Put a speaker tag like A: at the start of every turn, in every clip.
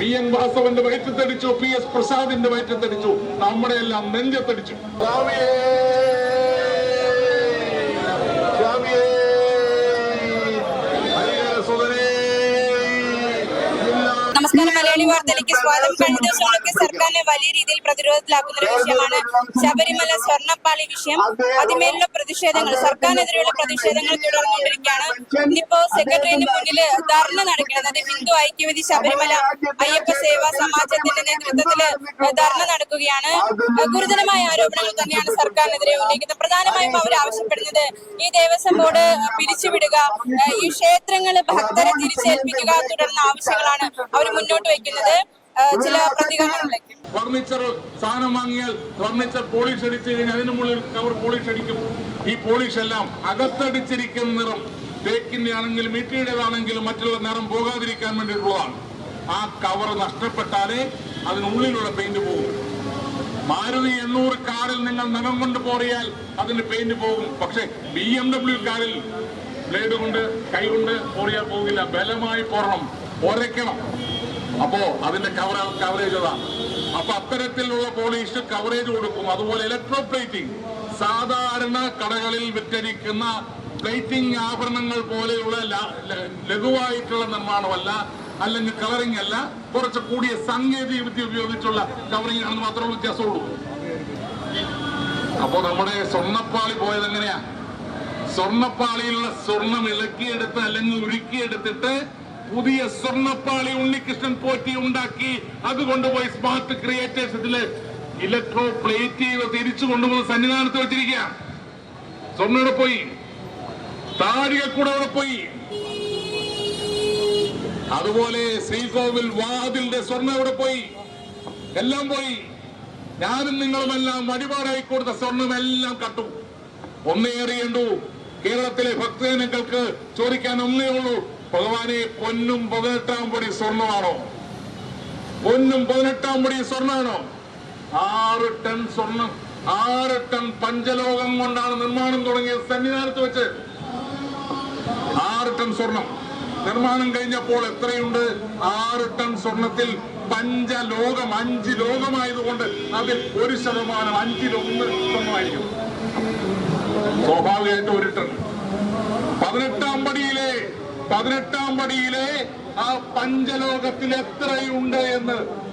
A: P N വാസവന്റെ വയറ്റത്തടിച്ചു P S പ്രസാദിന്റെ വയറ്റത്തടിച്ചു നമ്മുടെ എല്ലാം നെഞ്ചത്തടിച്ചു.
B: മലയാളി വാർത്തയിലേക്ക് സ്വാഗതം. കഴിഞ്ഞ ദിവസങ്ങളൊക്കെ സർക്കാരിനെ വലിയ രീതിയിൽ പ്രതിരോധത്തിലാക്കുന്ന ഒരു വിഷയമാണ് ശബരിമല സ്വർണപ്പാളി വിഷയം. അതിമേലുള്ള പ്രതിഷേധങ്ങൾ സർക്കാരിനെതിരെയുള്ള പ്രതിഷേധങ്ങൾ തുടർന്നുകൊണ്ടിരിക്കുകയാണ്. ഇന്നിപ്പോ സെക്രട്ടറിയേറ്റ് മുന്നിൽ ധർണ നടക്കുന്നത് ഹിന്ദു ഐക്യവേദി ശബരിമല അയ്യപ്പ സേവാ സമാജത്തിന്റെ നേതൃത്വത്തിൽ ധർണ നടക്കുകയാണ്. ഗുരുതരമായ ആരോപണങ്ങൾ തന്നെയാണ് സർക്കാരിനെതിരെ ഉന്നയിക്കുന്നത്. പ്രധാനമായും അവർ ആവശ്യപ്പെടുന്നത് ഈ ദേവസ്വം ബോർഡ് പിരിച്ചുവിടുക ഈ ക്ഷേത്രങ്ങൾ ഭക്തരെ തിരിച്ചേൽപ്പിക്കുക തുടർന്ന ആവശ്യങ്ങളാണ് അവർ മുന്നോട്ട് വയ്ക്കുന്നത്. ഏഹ് ചില പ്രതികരണങ്ങളിലേക്ക്
A: ഫർണിച്ചർ സാധനം വാങ്ങിയാൽ ഫർണിച്ചർ പോളിഷ് അടിച്ച് കഴിഞ്ഞാൽ അതിന് മുകളിൽ കവർ പോളിഷ് അടിക്കും. ഈ പോളിഷ് എല്ലാം അകത്തടിച്ചിരിക്കുന്ന നിറം തേക്കിന്റെ ആണെങ്കിലും മിറ്റിയുടേതാണെങ്കിലും മറ്റുള്ള നിറം പോകാതിരിക്കാൻ വേണ്ടിയിട്ടുള്ളതാണ്. ആ കവർ നഷ്ടപ്പെട്ടാലേ അതിനുള്ളിലൂടെ പെയിന്റ് പോകും. മാരുതി എണ്ണൂറ് കാറിൽ നിങ്ങൾ നിറം കൊണ്ട് പോറിയാൽ അതിന് പെയിന്റ് പോകും. പക്ഷെ ബി എം ഡബ്ല്യു കാറിൽ ബ്ലേഡ് കൊണ്ട് കൈ കൊണ്ട് പോറിയാൽ പോകില്ല. ബലമായി പോറണം ഒരയ്ക്കണം. അപ്പോ അതിന്റെ കവർ കവറേജ് അതാണ് അപ്പൊ അത്തരത്തിലുള്ള പോളിഷ് കവറേജ് കൊടുക്കും. അതുപോലെ ഇലക്ട്രോ പ്ലേറ്റിംഗ് സാധാരണ കടകളിൽ വിറ്റഴിക്കുന്ന പ്ലേറ്റിംഗ് ആഭരണങ്ങൾ പോലെയുള്ള ലഘുവായിട്ടുള്ള നിർമ്മാണമല്ല അല്ലെങ്കിൽ കളറിംഗ് അല്ല കുറച്ച് കൂടിയ സാങ്കേതിക വിദ്യ ഉപയോഗിച്ചുള്ള കവറിംഗ് ആണെന്ന് മാത്രമേ വ്യത്യാസമുള്ളൂ. അപ്പോ നമ്മുടെ സ്വർണപ്പാളി പോയത് എങ്ങനെയാ? സ്വർണപ്പാളിയിലുള്ള സ്വർണം ഇളക്കിയെടുത്ത് അല്ലെങ്കിൽ ഉരുക്കിയെടുത്തിട്ട് പുതിയ സ്വർണപ്പാളി ഉണ്ണികൃഷ്ണൻ പോറ്റി ഉണ്ടാക്കി. അത് കൊണ്ടുപോയി സ്മാർട്ട് ക്രിയേറ്റേഴ്സിൽ ഇലക്ട്രോ പ്ലേറ്റ് ചെയ്ത് തിരിച്ചു കൊണ്ടുപോയി സന്നിധാനത്ത് വെച്ചിരിക്കുക. സ്വർണ ഇവിടെ പോയി. താഴികക്കൂടെ അവിടെ പോയി. അതുപോലെ ശ്രീകോവിൽ വാതിലിന്റെ സ്വർണ ഇവിടെ പോയി? എല്ലാം പോയി. ഞാനും നിങ്ങളുമെല്ലാം വഴിപാടായി കൊടുത്ത സ്വർണമെല്ലാം കട്ടു. ഒന്നേറിയേണ്ടു കേരളത്തിലെ ഭക്തജനങ്ങൾക്ക് ചോദിക്കാൻ ഒന്നേ ഉള്ളൂ. ഭഗവാനെ പൊന്നും പതിനെട്ടാം പൊടി സ്വർണമാണോ? പൊന്നും പതിനെട്ടാം പൊടി സ്വർണമാണോ ആറ് ടൺ സ്വർണം ആറ് ടൺ പഞ്ചലോകം കൊണ്ടാണ് നിർമ്മാണം തുടങ്ങിയ സന്നിധാനത്ത് വെച്ച്. ആറ് ടൺ സ്വർണം. നിർമ്മാണം കഴിഞ്ഞപ്പോൾ എത്രയുണ്ട്? ആറ് ടൺ സ്വർണത്തിൽ പഞ്ചലോകം അഞ്ച് ലോകമായതുകൊണ്ട് അതിൽ ഒരു ശതമാനം അഞ്ചിലൊന്ന് സ്വർണമായിരിക്കും. സ്വാഭാവികമായിട്ട് ഒരു ടൺ. പതിനെട്ടാം പടിയിലെ പതിനെട്ടാം പടിയിലെ ആ പഞ്ചലോകത്തിൽ എത്രയുണ്ട് എന്ന്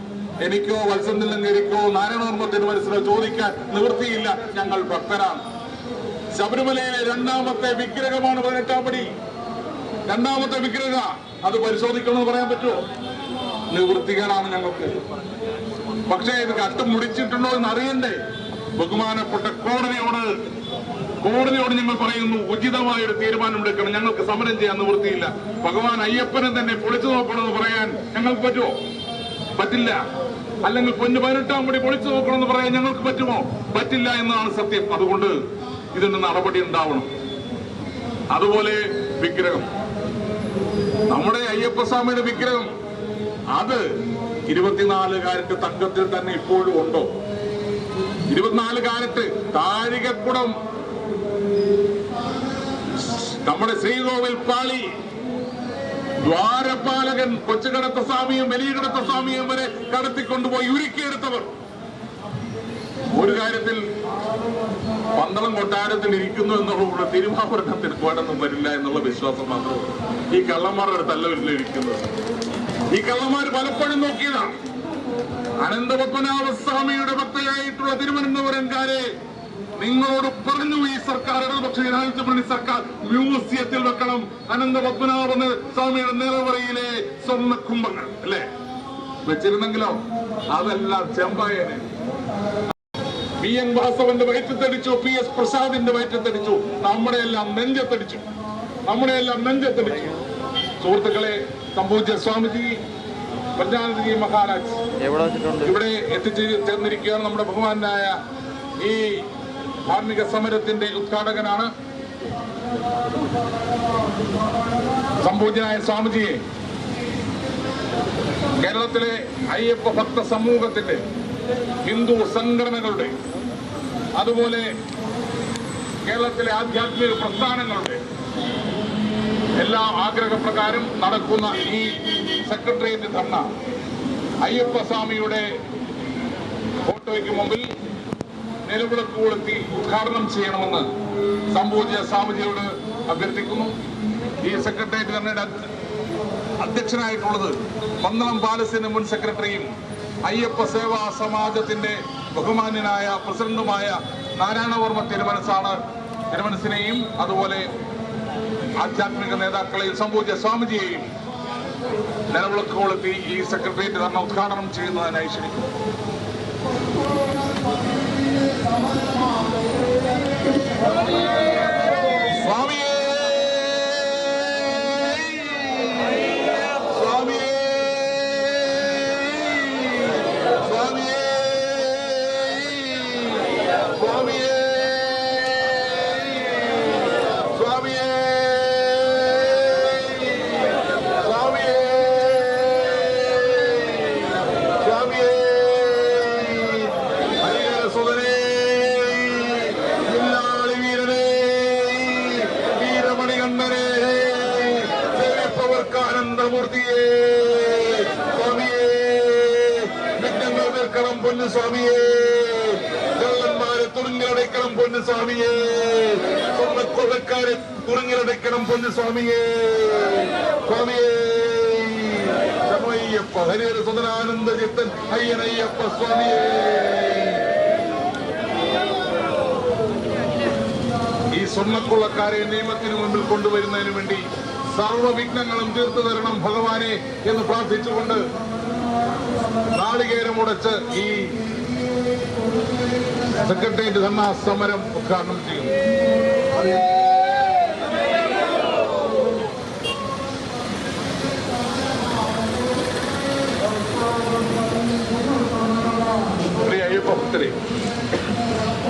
A: എനിക്കോ വത്സന്തില്ലങ്കരിക്കോ നാരായണവർമ്മ മനസ്സിലോ ചോദിക്കാൻ നിവൃത്തിയില്ല. ഞങ്ങൾ ഭക്തരാണ്. ശബരിമലയിലെ രണ്ടാമത്തെ വിഗ്രഹമാണ് പതിനെട്ടാം പടി. രണ്ടാമത്തെ വിഗ്രഹ അത് പരിശോധിക്കണമെന്ന് പറയാൻ പറ്റുമോ? നിവൃത്തികേടാണ് ഞങ്ങൾക്ക്. പക്ഷേ ഇത് കട്ട് മുടിച്ചിട്ടുണ്ടോ എന്ന് അറിയണ്ടേ ബഹുമാനപ്പെട്ട കോടതിയോട് കോടതിയോട് ഞങ്ങൾ പറയുന്നു ഉചിതമായ ഒരു തീരുമാനമെടുക്കണം ഞങ്ങൾക്ക് സമരം ചെയ്യാൻ നിവൃത്തിയില്ല. ഭഗവാൻ അയ്യപ്പനെ തന്നെ പൊളിച്ചു നോക്കണമെന്ന് പറയാൻ ഞങ്ങൾക്ക് പറ്റുമോ? പറ്റില്ല. അല്ലെങ്കിൽ പൊന്നു പതിനെട്ടാം കൂടി പൊളിച്ചു നോക്കണമെന്ന് പറയാൻ ഞങ്ങൾക്ക് പറ്റുമോ? പറ്റില്ല എന്നാണ് സത്യം. അതുകൊണ്ട് ഇതിന് നടപടി ഉണ്ടാവണം. അതുപോലെ വിഗ്രഹം. നമ്മുടെ അയ്യപ്പസ്വാമിയുടെ വിഗ്രഹം. അത് ഇരുപത്തിനാല് കാരറ്റ് തങ്കത്തിൽ തന്നെ ഇപ്പോഴും ഉണ്ടോ? ഇരുപത്തിനാല് കാലത്ത് താഴികക്കുടം നമ്മുടെ ശ്രീകോവിൽ പാളി. ദ്വാരപാലകൻ കൊച്ചുകടത്ത സ്വാമിയും വലിയകടത്ത സ്വാമിയും വരെ കടത്തിക്കൊണ്ടുപോയി ഉരുക്കിയെടുത്തവർ. ഒരു കാര്യത്തിൽ പന്തളം കൊട്ടാരത്തിൽ ഇരിക്കുന്നു എന്നുള്ള തിരുമാപുരത്തിന് പോയിട്ടൊന്നും വരില്ല എന്നുള്ള വിശ്വാസം മാത്രം ഈ കള്ളന്മാരുടെ ഇരിക്കുന്നത്. ഈ കള്ളന്മാർ പലപ്പോഴും നോക്കിയതാണ് അനന്തപത്മനാഭ സ്വാമിയുടെ ഭക്തയായിട്ടുള്ള തിരുവനന്തപുരംകാരെ നിങ്ങളോട് പറഞ്ഞു ഈ സർക്കാർ ഇടതുപക്ഷ ജനാധിപത്യ സർക്കാർ മ്യൂസിയത്തിൽ വെക്കണം. അനന്തപത്മനാഭ സ്വാമിയുടെ നിലവറയിലെ സ്വർണ കുംഭങ്ങൾ അല്ലേ? വെച്ചിരുന്നെങ്കിലോ? അതെല്ലാം ചെമ്പായന്. പി എൻ വാസവന്റെ വയറ്റത്തടിച്ചു പി എസ് പ്രസാദിന്റെ വയറ്റത്തടിച്ചു നമ്മുടെ എല്ലാം നെഞ്ചത്തടിച്ചു. നമ്മുടെ എല്ലാം നെഞ്ചത്തടിച്ചു. സുഹൃത്തുക്കളെ സംഭവിച്ച സ്വാമിജി പഞ്ചാനന്ദജി മഹാരാജ്. ഇവിടെ എത്തിച്ചേർന്നിരിക്കുകയാണ് നമ്മുടെ ബഹുമാനായ ഈ ധാർമ്മിക സമരത്തിന്റെ ഉദ്ഘാടകനാണ് സംപൂജ്യനായ സ്വാമിജിയെ. കേരളത്തിലെ അയ്യപ്പ ഭക്ത സമൂഹത്തിന്റെ ഹിന്ദു സംഘടനകളുടെ അതുപോലെ കേരളത്തിലെ ആധ്യാത്മിക പ്രസ്ഥാനങ്ങളുടെ എല്ലാ ആഗ്രഹപ്രകാരം നടക്കുന്ന ഈ സെക്രട്ടേറിയറ്റ് ധർണ അയ്യപ്പസ്വാമിയുടെ ഫോട്ടോയ്ക്ക് മുമ്പിൽ നിലവിളക്ക് കൊളുത്തി ഉദ്ഘാടനം ചെയ്യണമെന്ന് സംഭൂജ്യ സ്വാമിജിയോട് അഭ്യർത്ഥിക്കുന്നു. ഈ സെക്രട്ടേറിയറ്റ് തന്നെ അധ്യക്ഷനായിട്ടുള്ളത് പന്തളം പാലസിന്റെ മുൻ സെക്രട്ടറിയും അയ്യപ്പ സേവാ സമാജത്തിന്റെ ബഹുമാന്യനായ പ്രസിഡന്റുമായ നാരായണവർമ്മ തിരുമനസാണ് തിരുമനസിനെയും അതുപോലെ ആധ്യാത്മിക നേതാക്കളെയും സംഭൂജ്യ സ്വാമിജിയെയും നിലവിളക്ക് കൊളുത്തി ഈ സെക്രട്ടേറിയറ്റ് തന്നെ ഉദ്ഘാടനം ചെയ്യുന്നതിനായി ക്ഷണിക്കുന്നു. ആനന്ദമൂർത്തിയേ സ്വാമിയേ വിഘ്നങ്ങൾ നിൽക്കണം പൊന്നു സ്വാമിയേ കള്ളന്മാരെ തുറങ്ങിലടയ്ക്കണം പൊന്നു സ്വാമിയേ സ്വർണക്കൊള്ളക്കാരെ തുറങ്ങിലടയ്ക്കണം പൊന്നു സ്വാമിയേ സ്വാമിയേ. ശമയ്യപ്പ ഹരിഹര സുതനാനന്ദ ചിത്തൻ അയ്യനയ്യപ്പ സ്വാമിയേ. ഈ സ്വർണക്കൊള്ളക്കാരെ നിയമത്തിന് മുമ്പിൽ കൊണ്ടുവരുന്നതിന് വേണ്ടി സർവവിഘ്നങ്ങളും തീർത്തു തരണം ഭഗവാനെ എന്ന് പ്രാർത്ഥിച്ചുകൊണ്ട് നാളികേരമുടച്ച് ഈ സെക്രട്ടേറിയറ്റ് തന്ന സമരം ഉദ്ഘാടനം ചെയ്യുന്നു.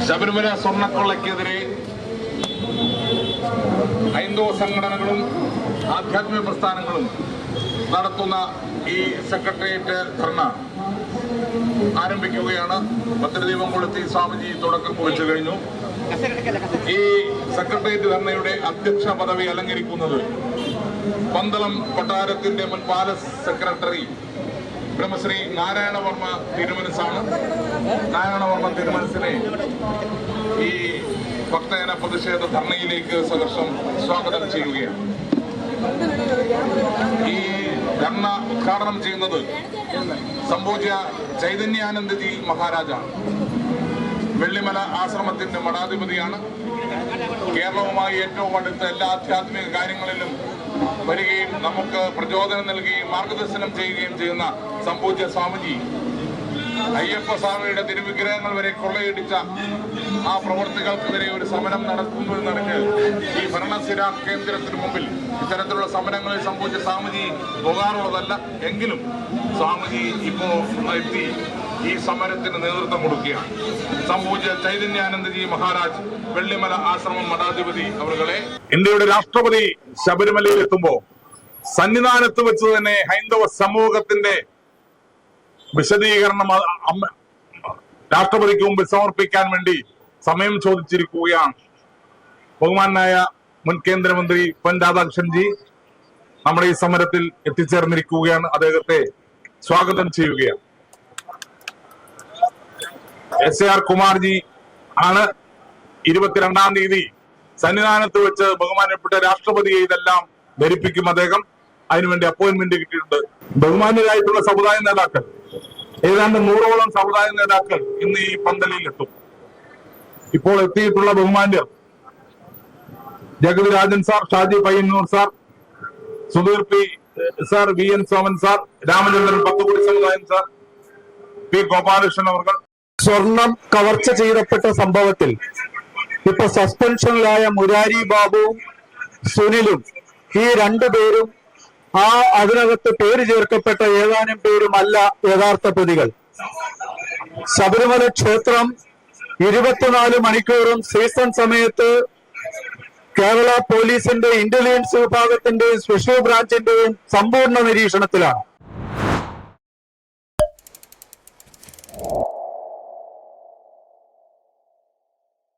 A: ശബരിമല സ്വർണക്കൊള്ളയ്ക്കെതിരെ ഹൈന്ദവ സംഘടനകളും ആധ്യാത്മിക പ്രസ്ഥാനങ്ങളും നടത്തുന്ന ഈ സെക്രട്ടേറിയറ്റ് ധർണ ആരംഭിക്കുകയാണ്. ഭദ്രദീപം കൊളുത്തി സ്വാമിജി തുടക്കം കുറിച്ചു കഴിഞ്ഞു. ഈ സെക്രട്ടേറിയറ്റ് ധർണയുടെ അധ്യക്ഷ പദവി അലങ്കരിക്കുന്നത് പന്തളം കൊട്ടാരത്തിന്റെ മുൻ പാലസ് സെക്രട്ടറി ബ്രഹ്മശ്രീ നാരായണവർമ്മ തിരുമനസാണ്. നാരായണവർമ്മ തിരുമനസിനെ ഈ ഭക്തജന പ്രതിഷേധ ധർണയിലേക്ക് സഹർഷം സ്വാഗതം ചെയ്യുകയാണ്. ഈ ധർണ ഉദ്ഘാടനം ചെയ്യുന്നത് സംഭൂജ്യ ചൈതന്യാനന്ദജി മഹാരാജ വെള്ളിമല ആശ്രമത്തിന്റെ മഠാധിപതിയാണ്. കേരളവുമായി ഏറ്റവും അടുത്ത എല്ലാ ആധ്യാത്മിക കാര്യങ്ങളിലും വരികയും നമുക്ക് പ്രചോദനം നൽകുകയും മാർഗദർശനം ചെയ്യുകയും ചെയ്യുന്ന സംഭൂജ്യ സ്വാമിജി. അയ്യപ്പ സ്വാമിയുടെ തിരുവിഗ്രഹങ്ങൾ വരെ കൊള്ളയടിച്ച ആ പ്രവർത്തികൾക്കെതിരെ ഒരു സമരം നടത്തുന്നു എന്നറിഞ്ഞ് ഈ ഭരണസ്ഥിര കേന്ദ്രത്തിന് മുമ്പിൽ ഇത്തരത്തിലുള്ള സമരങ്ങളിൽ സംഭവിച്ച സ്വാമിജി പോകാറുള്ളതല്ല. എങ്കിലും സ്വാമിജി ഇപ്പോ എത്തി ഈ സമരത്തിന് നേതൃത്വം കൊടുക്കുകയാണ്. സംഭവിച്ച ചൈതന്യാനന്ദജി മഹാരാജ് വെള്ളിമല ആശ്രമം മഠാധിപതി അവരുടെ ഇന്ത്യയുടെ രാഷ്ട്രപതി ശബരിമലയിൽ എത്തുമ്പോൾ സന്നിധാനത്ത് വെച്ച് തന്നെ ഹൈന്ദവ സമൂഹത്തിന്റെ വിശദീകരണം രാഷ്ട്രപതിക്ക് മുമ്പിൽ സമർപ്പിക്കാൻ വേണ്ടി സമയം ചോദിച്ചിരിക്കുകയാണ്. ബഹുമാനായ മുൻ കേന്ദ്രമന്ത്രി പൊൻ രാധാകൃഷ്ണൻജി നമ്മുടെ ഈ സമരത്തിൽ എത്തിച്ചേർന്നിരിക്കുകയാണ്. അദ്ദേഹത്തെ സ്വാഗതം ചെയ്യുകയാണ്. എസ് എ ആർ കുമാർജി ആണ് ഇരുപത്തിരണ്ടാം തീയതി സന്നിധാനത്ത് വെച്ച് ബഹുമാനപ്പെട്ട രാഷ്ട്രപതിയെ ഇതെല്ലാം ധരിപ്പിക്കും അദ്ദേഹം. അതിനുവേണ്ടി അപ്പോയിന്റ്മെന്റ് കിട്ടിയിട്ടുണ്ട്. ബഹുമാന്യരായിട്ടുള്ള സമുദായ നേതാക്കൾ ഏതാണ്ട് നൂറോളം സമുദായ നേതാക്കൾ ഇന്ന് ഈ പന്തലിൽ എത്തും. ഇപ്പോൾ എത്തിയിട്ടുള്ള ബഹുമാന്യർ Jagathy Rajan sir Shaji Payyanur sir Sudheer P sir V N Soman sir Ramachandran പത്തുകൂടി സമുദായൻ സാർ പി ഗോപാലകൃഷ്ണൻ അവർ
C: സ്വർണം കവർച്ച ചെയ്യപ്പെട്ട സംഭവത്തിൽ ഇപ്പൊ സസ്പെൻഷനിലായ മുരാരി ബാബുവും സുനിലും ഈ രണ്ടുപേരും ആ അതിനകത്ത് പേര് ചേർക്കപ്പെട്ട ഏതാനും പേരുമല്ല യഥാർത്ഥ പ്രതികൾ. ശബരിമല ക്ഷേത്രം ഇരുപത്തിനാല് മണിക്കൂറും സീസൺ സമയത്ത് കേരള പോലീസിന്റെ ഇന്റലിജൻസ് വിഭാഗത്തിന്റെയും സ്പെഷ്യൽ ബ്രാഞ്ചിന്റെയും സമ്പൂർണ നിരീക്ഷണത്തിലാണ്.